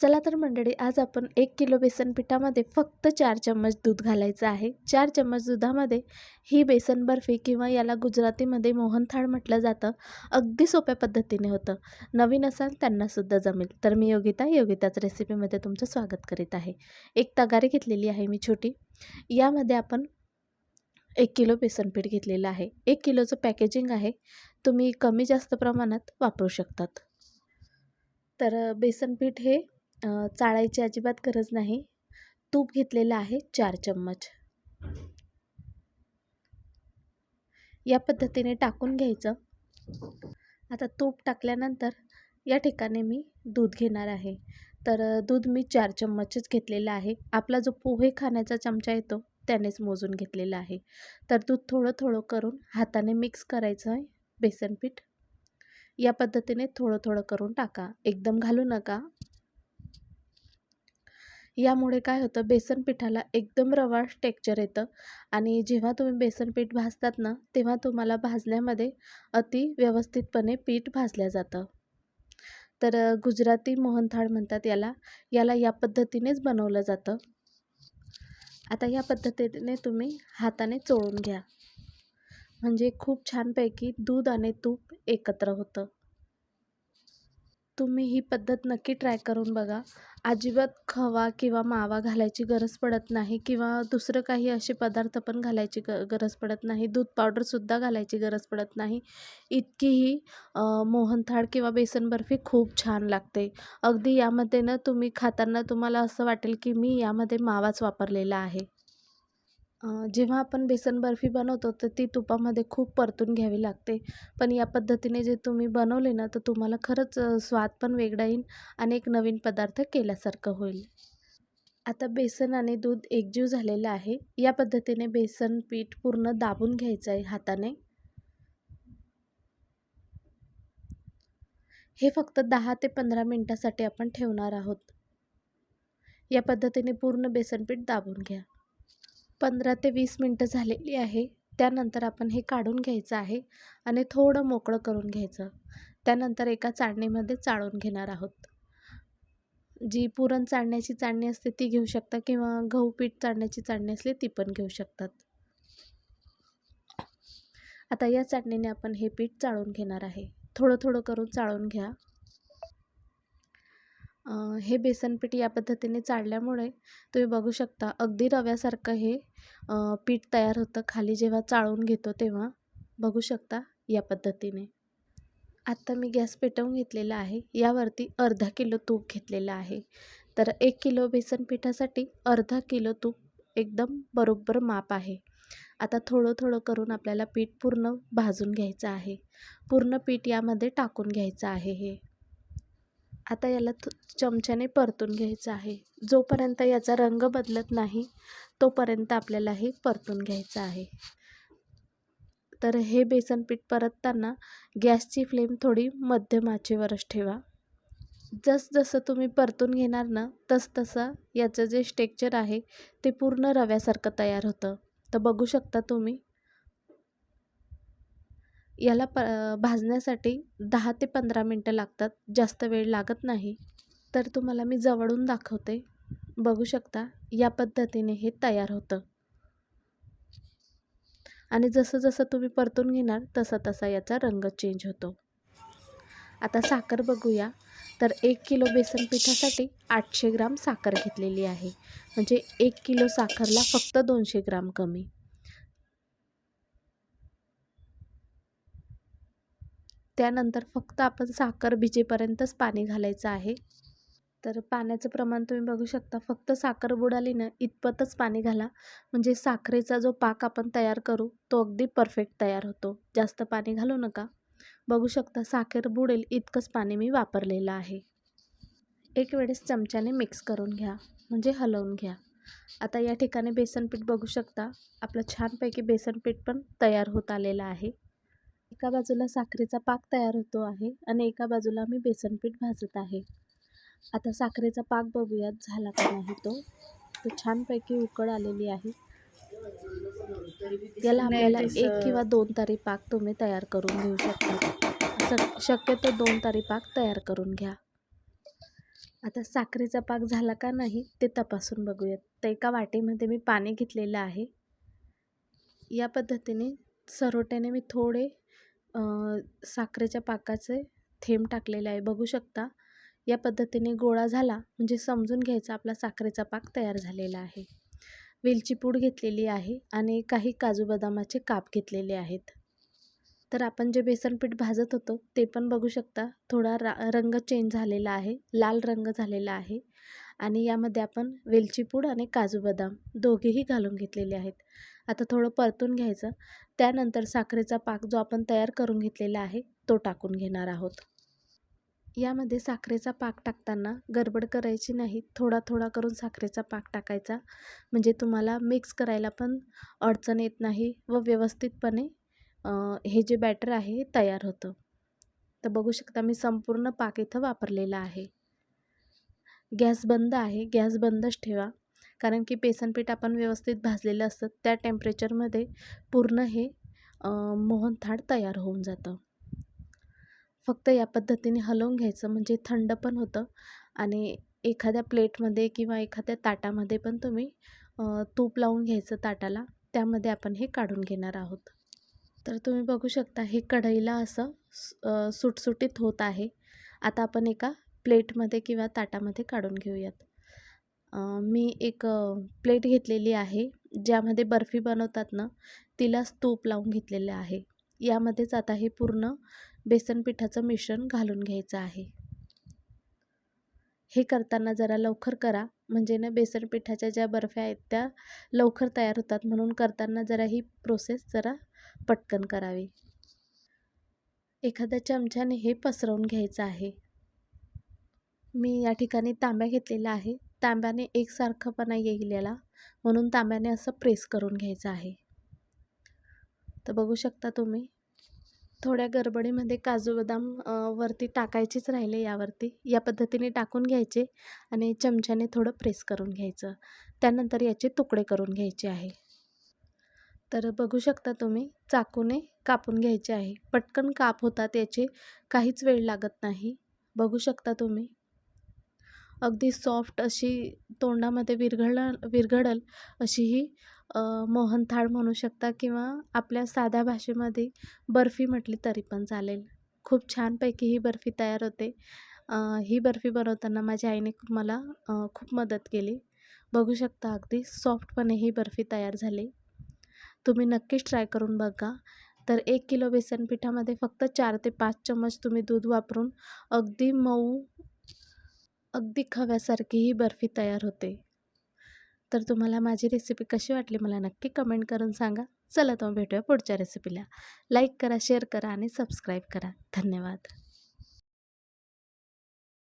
चला तर मंडळी आज आपण एक किलो बेसन पिठामध्ये फक्त चार चम्मच दूध घालायचं आहे. चार चम्मच दुधामध्ये ही बेसन बर्फी किंवा याला गुजरातीमध्ये मोहनथाळ म्हटलं जातं. अगदी सोप्या पद्धतीने होतं. नवीन असाल त्यांनासुद्धा जमेल. तर मी योगिता योगिताच रेसिपीमध्ये तुमचं स्वागत करीत आहे. एक तगारी घेतलेली आहे मी छोटी. यामध्ये आपण एक किलो बेसन पीठ घेतलेलं आहे. एक किलोचं पॅकेजिंग आहे. तुम्ही कमी जास्त प्रमाणात वापरू शकतात. तर बेसन पीठ हे चाळायची अजिबात गरज नाही. तूप घेतलेलं आहे चार चम्मच. या पद्धतीने टाकून घ्यायचं. आता तूप टाकल्यानंतर या ठिकाणी मी दूध घेणार आहे. तर दूध मी चार चम्मचच घेतलेलं आहे. आपला जो पोहे खाण्याचा चमचा येतो त्यानेच मोजून घेतलेला आहे. तर दूध थोडं थोडं करून हाताने मिक्स करायचं आहे बेसन पीठ या पद्धतीने थोडं थोडं करून टाका. एकदम घालू नका. यामुळे काय होतं बेसन पिठाला एकदम रवाळ टेक्चर येतं आणि जेव्हा तुम्ही बेसन पीठ भाजतात ना तेव्हा तुम्हाला भाजण्यामध्ये अति व्यवस्थितपणे पीठ भाजलं जातं. तर गुजराती मोहनथाळ म्हणतात याला याला या पद्धतीनेच बनवलं जातं. आता या पद्धतीने तुम्ही हाताने चोळून घ्या. म्हणजे खूप छानपैकी दूध आणि तूप एकत्र होतं. तुम्ही ही पद्धत नक्की ट्राय करून बघा. अजिबात खवा किंवा मावा घालायची गरज पडत नाही किंवा दुसरं काही असे पदार्थ पण घालायची ग गरज पडत नाही. दूध पावडरसुद्धा घालायची गरज पडत नाही. इतकी ही मोहनथाळ किंवा बेसन बर्फी खूप छान लागते. अगदी यामध्ये ना तुम्ही खाताना तुम्हाला असं वाटेल की मी यामध्ये मावाच वापरलेला आहे. जेव्हा आपण बेसन बर्फी बनवतो तर ती तुपामध्ये खूप परतून घ्यावी लागते. पण या पद्धतीने जे तुम्ही बनवले ना तर तुम्हाला खरंच स्वाद पण वेगळा येईल आणि एक नवीन पदार्थ केल्यासारखं होईल. आता बेसन आणि दूध एकजीव झालेलं आहे. या पद्धतीने बेसन पीठ पूर्ण दाबून घ्यायचं आहे हाताने. हे फक्त दहा ते पंधरा मिनटासाठी आपण ठेवणार आहोत. या पद्धतीने पूर्ण बेसन पीठ दाबून घ्या. पंधरा ते वीस मिनटं झालेली आहे. त्यानंतर आपण हे काढून घ्यायचं आहे आणि थोडं मोकळं करून घ्यायचं. त्यानंतर एका चाळणीमध्ये चाळून घेणार आहोत. जी पुरण चाळण्याची चाळणी असते ती घेऊ शकता किंवा गहू पीठ चाळण्याची चाळणी असली ती पण घेऊ शकतात. आता या चाळणीने आपण हे पीठ चाळून घेणार आहे. थोडं थोडं करून चाळून घ्या. हे बेसन पीठ या पद्धतीने चाळल्यामुळे तुम्ही बघू शकता अगदी रव्यासारखं हे पीठ तयार होतं खाली जेव्हा चाळून घेतो तेव्हा. बघू शकता या पद्धतीने. आत्ता मी गॅस पेटवून घेतलेला आहे. यावरती अर्धा किलो तूप घेतलेलं आहे. तर एक किलो बेसन पिठासाठी अर्धा किलो तूप एकदम बरोबर माप आहे. आता थोडं थोडं करून आपल्याला पीठ पूर्ण भाजून घ्यायचं आहे. पूर्ण पीठ यामध्ये टाकून घ्यायचं आहे हे. आता याला चमच्याने परतून घ्यायचं आहे. जोपर्यंत याचा रंग बदलत नाही तोपर्यंत आपल्याला हे परतून घ्यायचं आहे. तर हे बेसन पीठ परतताना गॅसची फ्लेम थोडी मध्यम आचेवरच ठेवा. जसजसं तुम्ही परतून घेणार ना तसतसं याचं जे स्टेक्चर आहे ते पूर्ण रव्यासारखं तयार होतं. तर बघू शकता तुम्ही याला प भाजण्यासाठी दहा ते पंधरा मिनटं लागतात. जास्त वेळ लागत नाही. तर तुम्हाला मी जवळून दाखवते. बघू शकता या पद्धतीने हे तयार होतं. आणि जसं जसं तुम्ही परतून घेणार तसा तसा याचा रंग चेंज होतो. आता साखर बघूया. तर एक किलो बेसन पिठासाठी आठशे ग्राम साखर घेतलेली आहे. म्हणजे एक किलो साखरला फक्त दोनशे ग्राम कमी. त्यानंतर फक्त आपण साखर भिजेपर्यंतच पाणी घालायचं आहे. तर पाण्याचं प्रमाण तुम्ही बघू शकता फक्त साखर बुडाली ना इतपतच पाणी घाला. म्हणजे साखरेचा जो पाक आपण तयार करू तो अगदी परफेक्ट तयार होतो. जास्त पाणी घालू नका. बघू शकता साखर बुडेल इतकंच पाणी मी वापरलेलं आहे. एक वेळेस चमच्याने मिक्स करून घ्या म्हणजे हलवून घ्या. आता या ठिकाणी बेसन पीठ बघू शकता आपलं छानपैकी बेसन पीठ पण तयार होत आलेलं आहे. एका बाजूला साखरेचा पाक तयार होतो आहे आणि एका बाजूला मी बेसन पीठ भाजत आहे. आता साखरेचा पाक बघूयात झाला का नाही तो. तो छानपैकी उकळ आलेली आहे. याला आपल्याला एक किंवा दोन तारी पाक तुम्ही तयार करून घेऊ शकता. शक शक्यतो दोन तारी पाक तयार करून घ्या. आता साखरेचा पाक झाला का नाही ते तपासून बघूयात. तर एका वाटीमध्ये मी पाणी घेतलेलं आहे. या पद्धतीने सरोट्याने मी थोडे साखरेच्या पाकाचे थेंब टाकलेले आहे. बघू शकता या पद्धतीने गोळा झाला म्हणजे समजून घ्यायचा आपला साखरेचा पाक तयार झालेला आहे. वेलची पूड घेतलेली आहे आणि काही काजू बदामाचे काप घेतलेले आहेत. तर आपण जे बेसनपीठ भाजत होतो ते पण बघू शकता थोडा रा रंग चेंज झालेला आहे लाल रंग झालेला आहे आणि यामध्ये आपण वेलची पूड आणि काजू बदाम दोघेही घालून घेतलेले आहेत. आता थोडं परतून घ्यायचं. त्यानंतर साखरेचा पाक जो आपण तयार करून घेतलेला आहे तो टाकून घेणार आहोत. यामध्ये साखरेचा पाक टाकताना गडबड करायची नाही. थोडा थोडा करून साखरेचा पाक टाकायचा. म्हणजे तुम्हाला मिक्स करायला पण अडचण येत नाही व व्यवस्थितपणे हे जे बॅटर आहे हे तयार होतं. तर बघू शकता मी संपूर्ण पाक इथं वापरलेला आहे. गॅस बंद आहे. गॅस बंदच ठेवा. कारण की बेसनपीठ आपण व्यवस्थित भाजलेलं असतं त्या टेम्परेचरमध्ये पूर्ण हे मोहनथाळ तयार होऊन जातं. फक्त या पद्धतीने हलवून घ्यायचं म्हणजे थंड पण होतं आणि एखाद्या प्लेटमध्ये किंवा एखाद्या ताटामध्ये पण तुम्ही तूप लावून घ्यायचं ताटाला त्यामध्ये आपण हे काढून घेणार आहोत. तर तुम्ही बघू शकता हे कढईला असं सुटसुटीत होत आहे. आता आपण एका प्लेटमध्ये किंवा ताटामध्ये काढून घेऊयात. मी एक प्लेट घेतलेली आहे ज्यामध्ये बर्फी बनवतात ना तिलाच तूप लावून घेतलेलं आहे. यामध्येच आता हे पूर्ण बेसन पिठाचं मिश्रण घालून घ्यायचं आहे. हे करताना जरा लवकर करा म्हणजे ना बेसन पिठाच्या ज्या बर्फ्या आहेत त्या लवकर तयार होतात. म्हणून करताना जरा ही प्रोसेस जरा पटकन करावी. एखाद्या चमच्याने हे पसरवून घ्यायचं आहे. मी या ठिकाणी तांब्या घेतलेला आहे. तांब्याने एकसारखंपणा येईल याला म्हणून तांब्याने असं प्रेस करून घ्यायचं आहे. तर बघू शकता तुम्ही थोड्या गडबडीमध्ये काजू बदाम वरती टाकायचेच राहिले यावरती. या पद्धतीने टाकून घ्यायचे आणि चमच्याने थोडं प्रेस करून घ्यायचं. त्यानंतर याचे तुकडे करून घ्यायचे आहे. तर बघू शकता तुम्ही चाकूने कापून घ्यायचे आहे. पटकन काप होतात याचे काहीच वेळ लागत नाही. बघू शकता तुम्ही अगदी सॉफ्ट अशी तोंडामध्ये विरघळ विरघळल अशी ही मोहनथाळ म्हणू शकता किंवा आपल्या साध्या भाषेमध्ये बर्फी म्हटली तरी पण चालेल. खूप छानपैकी ही बर्फी तयार होते. ही बर्फी बनवताना माझ्या आईने मला खूप मदत केली. बघू शकता अगदी सॉफ्टपणे ही बर्फी तयार झाली. तुम्ही नक्कीच ट्राय करून बघा. तर एक किलो बेसन पिठामध्ये फक्त चार ते पाच चम्मच तुम्ही दूध वापरून अगदी मऊ अगदी खव्यासारखी ही बर्फी तयार होते. तर तुम्हाला माझी रेसिपी कशी वाटली मला नक्की कमेंट करून सांगा. चला तर भेटूया पुढच्या रेसिपीला लाईक करा शेअर करा आणि सबस्क्राईब करा. धन्यवाद.